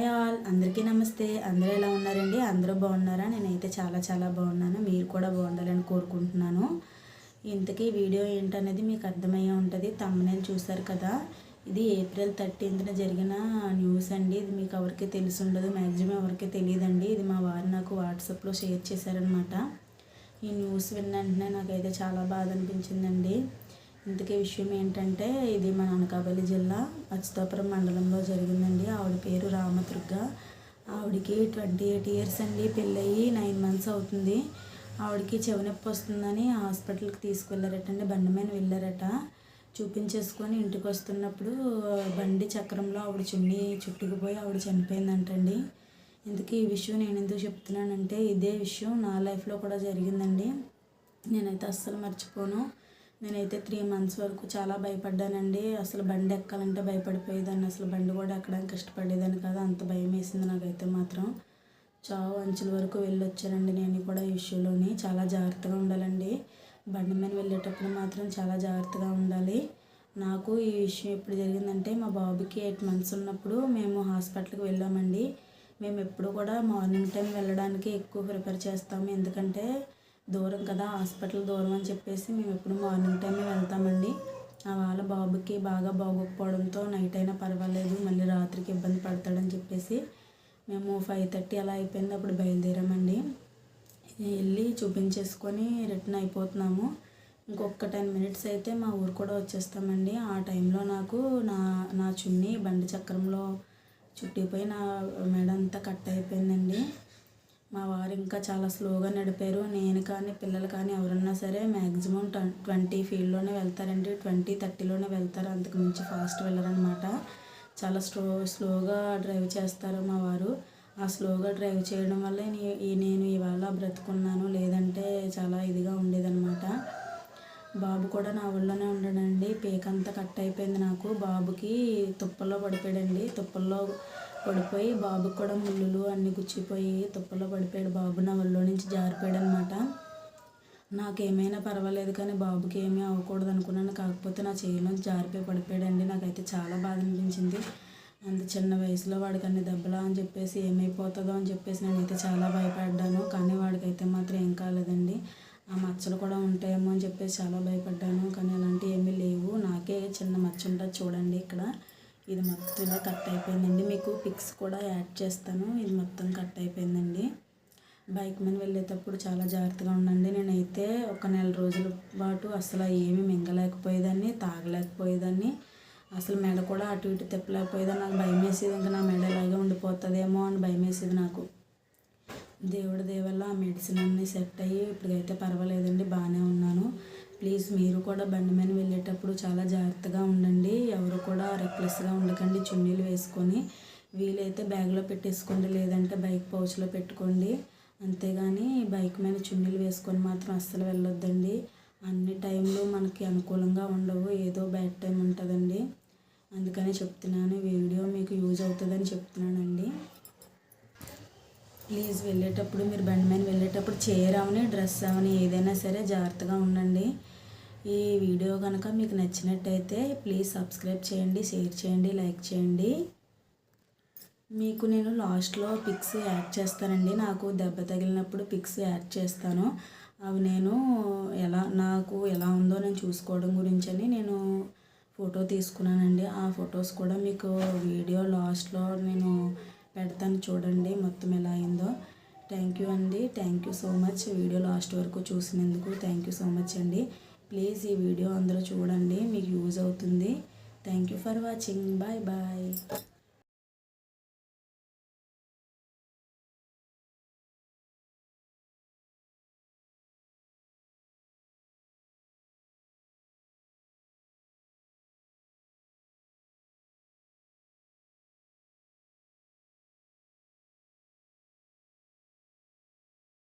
Hi all. అందరికీ నమస్తే. అందరూ ఎలా ఉన్నారండి? అందరూ బాగున్నారా? నేనైతే చాలా చాలా బాగున్నాను. మీరు కూడా బాగుండాలని కోరుకుంటున్నాను. ఇంతకీ వీడియో ఏంటనేది మీకు అర్థమయ్యే ఉంటుంది. తమ్మనేలు చూశారు కదా? ఇది ఏప్రిల్ థర్టీన్త్న జరిగిన న్యూస్ అండి. ఇది మీకు ఎవరికి తెలిసి ఉండదు మ్యాక్సిమం ఎవరికి తెలియదండి. ఇది మా వారు నాకు వాట్సాప్లో షేర్ చేశారనమాట ఈ న్యూస్ విన్న వెంటనే నాకైతే చాలా బాధ అనిపించిందండి. ఇంతకీ విషయం ఏంటంటే ఇది మన అనకాపల్లి జిల్లా అచ్యుతాపురం మండలంలో జరిగిందండి. ఆవిడ పేరు రామదుర్గ. ఆవిడకి ట్వంటీ ఎయిట్ ఇయర్స్ అండి. పెళ్ళయి నైన్ మంత్స్ అవుతుంది. ఆవిడకి చెవినొప్పి వస్తుందని హాస్పిటల్కి తీసుకువెళ్ళారటండి బండి మీద వెళ్ళారట. చూపించేసుకొని ఇంటికి వస్తున్నప్పుడు బండి చక్రంలో ఆవిడ చున్ని చుట్టుకుపోయి ఆవిడ చనిపోయిందంటండి. ఇంతకీ ఈ విషయం నేను ఎందుకు చెప్తున్నానంటే ఇదే విషయం నా లైఫ్లో కూడా జరిగిందండి. నేనైతే అస్సలు మర్చిపోను. నేనైతే త్రీ మంత్స్ వరకు చాలా భయపడ్డానండి. అసలు బండి ఎక్కాలంటే భయపడిపోయేదాన్ని. అసలు బండి కూడా ఎక్కడానికి ఇష్టపడేదాన్ని కాదు. అంత భయం వేసింది నాకైతే మాత్రం. చావు అంచుల వరకు వెళ్ళొచ్చానండి నేను కూడా ఈ విషయంలోని. చాలా జాగ్రత్తగా ఉండాలండి. బండి మీద వెళ్ళేటప్పుడు మాత్రం చాలా జాగ్రత్తగా ఉండాలి. నాకు ఈ విషయం ఎప్పుడు జరిగిందంటే మా బాబుకి ఎయిట్ మంత్స్ ఉన్నప్పుడు మేము హాస్పిటల్కి వెళ్ళామండి. మేము ఎప్పుడు కూడా మార్నింగ్ టైం వెళ్ళడానికి ఎక్కువ ప్రిఫర్ చేస్తాము. ఎందుకంటే దూరం కదా హాస్పిటల్ దూరం అని చెప్పేసి మేము ఎప్పుడు మార్నింగ్ టైమే వెళ్తామండి. ఆ వాళ్ళ బాబుకి బాగా బాగోకపోవడంతో నైట్ అయినా పర్వాలేదు మళ్ళీ రాత్రికి ఇబ్బంది పడతాడని చెప్పేసి మేము ఫైవ్ థర్టీ అలా అయిపోయింది అప్పుడు బయలుదేరామండి. వెళ్ళి చూపించేసుకొని రిటర్న్ అయిపోతున్నాము. ఇంకొక టెన్ మినిట్స్ అయితే మా ఊరు కూడా వచ్చేస్తామండి. ఆ టైంలో నాకు నా నా చున్నీ బండి చక్రంలో చుట్టిపోయి నా మెడ అంతా కట్ అయిపోయిందండి. మా వారు ఇంకా చాలా స్లోగా నడిపారు. నేను కానీ పిల్లలు కానీ ఎవరన్నా సరే మ్యాక్సిమం ట్వంటీ ఫీల్డ్లోనే వెళ్తారండి. ట్వంటీ థర్టీలోనే వెళ్తారు. అంతకు మించి ఫాస్ట్ వెళ్ళరనమాట చాలా స్లో స్లోగా డ్రైవ్ చేస్తారు మా వారు. ఆ స్లోగా డ్రైవ్ చేయడం వల్ల నేను ఇవాళ బ్రతుకున్నాను. లేదంటే చాలా ఇదిగా ఉండేదనమాట బాబు కూడా నా ఊళ్ళోనే ఉండడండి. పేకంతా కట్ అయిపోయింది నాకు. బాబుకి తుప్పల్లో పడిపోయాడండి. తుప్పల్లో పడిపోయి బాబుకి కూడా ముళ్ళులు అన్నీ గుచ్చిపోయి తుప్పలో పడిపోయాడు. బాబు నా ఒళ్ళో నుంచి జారిపోయాడు అనమాట నాకేమైనా పర్వాలేదు కానీ బాబుకి ఏమీ అవ్వకూడదు అనుకున్నాను కాకపోతే నా చేయిలో జారిపోయి పడిపోయాడండి. నాకైతే చాలా బాధ అనిపించింది. అంత చిన్న వయసులో వాడికి అన్ని దెబ్బలా అని చెప్పేసి ఏమైపోతుందో అని చెప్పేసి నేనైతే చాలా భయపడ్డాను. కానీ వాడికైతే మాత్రం ఏం కాలేదండి. ఆ మచ్చలు కూడా ఉంటాయేమో అని చెప్పేసి చాలా భయపడ్డాను. కానీ అలాంటివి ఏమీ లేవు. నాకే చిన్న మచ్చ ఉంటుంది చూడండి ఇక్కడ. ఇది మొత్తం ఇలా కట్ అయిపోయిందండి. మీకు పిక్స్ కూడా యాడ్ చేస్తాను. ఇది మొత్తం కట్ అయిపోయిందండి. బైక్ మీద వెళ్ళేటప్పుడు చాలా జాగ్రత్తగా ఉండండి. నేనైతే ఒక నెల రోజుల పాటు అసలు ఏమీ మింగలేకపోయేదాన్ని తాగలేకపోయేదాన్ని. అసలు మెడ కూడా అటు ఇటు తిప్పలేకపోయేదాన్ని. నాకు భయం వేసేది ఇంకా నా మెడ ఇలాగే ఉండిపోతుందేమో అని భయం వేసేది నాకు. దేవుడి దేవల్ల ఆ మెడిసిన్ అన్నీ సెట్ అయ్యి ఇప్పుడైతే పర్వాలేదండి. బాగానే ఉన్నాను. ప్లీజ్ మీరు కూడా బండి మీద వెళ్ళేటప్పుడు చాలా జాగ్రత్తగా ఉండండి. ఎవరు కూడా రెక్లెస్గా ఉండకండి చున్నీలు వేసుకొని. వీలైతే బ్యాగ్లో పెట్టేసుకోండి లేదంటే బైక్ పౌచ్లో పెట్టుకోండి. అంతేగాని బైక్ మీద చున్నీలు వేసుకొని మాత్రం అస్సలు వెళ్ళొద్దండి. అన్ని టైంలో మనకి అనుకూలంగా ఉండవు. ఏదో బ్యాడ్ టైం ఉంటుందండి. అందుకని చెప్తున్నాను వీడియో మీకు యూజ్ అవుతుందని చెప్తున్నానండి. ప్లీజ్ వెళ్ళేటప్పుడు మీరు బండి మీద వెళ్ళేటప్పుడు చైర్ అవని డ్రెస్ అవని ఏదైనా సరే జాగ్రత్తగా ఉండండి. ఈ వీడియో కనుక మీకు నచ్చినట్టయితే ప్లీజ్ సబ్స్క్రైబ్ చేయండి షేర్ చేయండి లైక్ చేయండి. మీకు నేను లాస్ట్లో పిక్స్ యాడ్ చేస్తానండి. నాకు దెబ్బ తగిలినప్పుడు పిక్స్ యాడ్ చేస్తాను. అవి నేను ఎలా నాకు ఎలా ఉందో నేను చూసుకోవడం గురించని నేను ఫోటో తీసుకున్నానండి. ఆ ఫొటోస్ కూడా మీకు వీడియో లాస్ట్లో నేను పెడతాను చూడండి మొత్తం ఎలా అయిందో. థ్యాంక్ యూ అండి. Thank you so much video last వరకు చూసినందుకు థ్యాంక్ యూ సో మచ్ అండి. ప్లీజ్ ఈ వీడియో అందరూ చూడండి మీకు యూజ్ అవుతుంది. Thank you for watching bye bye